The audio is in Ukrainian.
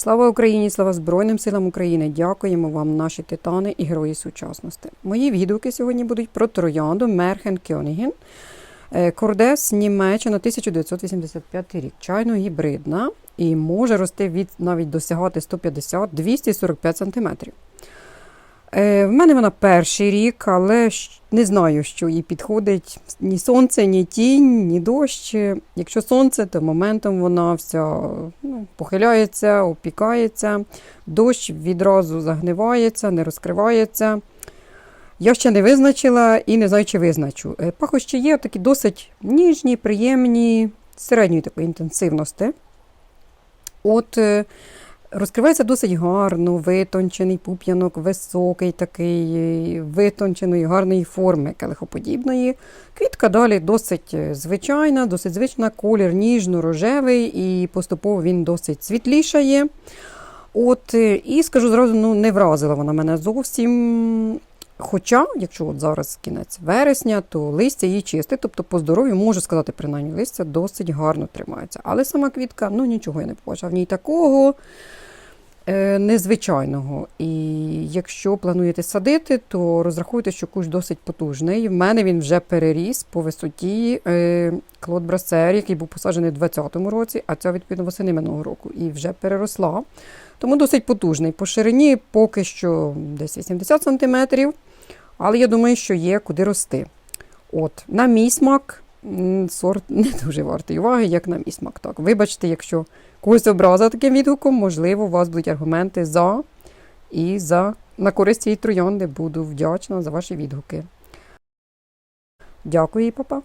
Слава Україні! Слава Збройним силам України! Дякуємо вам, наші титани і герої сучасності. Мої відгуки сьогодні будуть про троянду Мерхен Кьонігін. Е, Кордес Німеччина 1985 рік. Чайно гібридна і може рости від навіть досягати 150-245 см. Е, В мене вона перший рік, але не знаю, що їй підходить ні сонце, ні тінь, ні дощ. Якщо сонце, то моментом вона вся ну, похиляється, опікається, дощ відразу загнивається, не розкривається. Я ще не визначила і не знаю, чи визначу. Е, Пахощі є такі досить ніжні, приємні, середньої такої інтенсивності. От е, розкривається досить гарно, витончений пуп'янок, високий такий, витонченої, гарної форми, келихоподібної. Квітка далі досить е, звичайна, досить звична, колір ніжно-рожевий і поступово він досить світлішає. От, е, і скажу зразу, ну, не вразила вона мене зовсім. Хоча, якщо от зараз кінець вересня, то листя її чисте, тобто по здоров'ю можу сказати, принаймні, листя досить гарно тримається. Але сама квітка, ну нічого я не побачила в ній такого незвичайного. І якщо плануєте садити, то розрахуйте, що кущ досить потужний. В мене він вже переріс по висоті е, Клод Брасер, який був посаджений у 2020 році, а ця відповідно восени минулого року, і вже переросла. Тому досить потужний. По ширині поки що десь 80 см, але я думаю, що є куди рости. От, на мій смак сорт не дуже вартий уваги, як на мій смак. Так, вибачте, якщо когось образа таким відгуком, можливо, у вас будуть аргументи за і за на користь цієї троянди. Буду вдячна за ваші відгуки. Дякую, і па-па.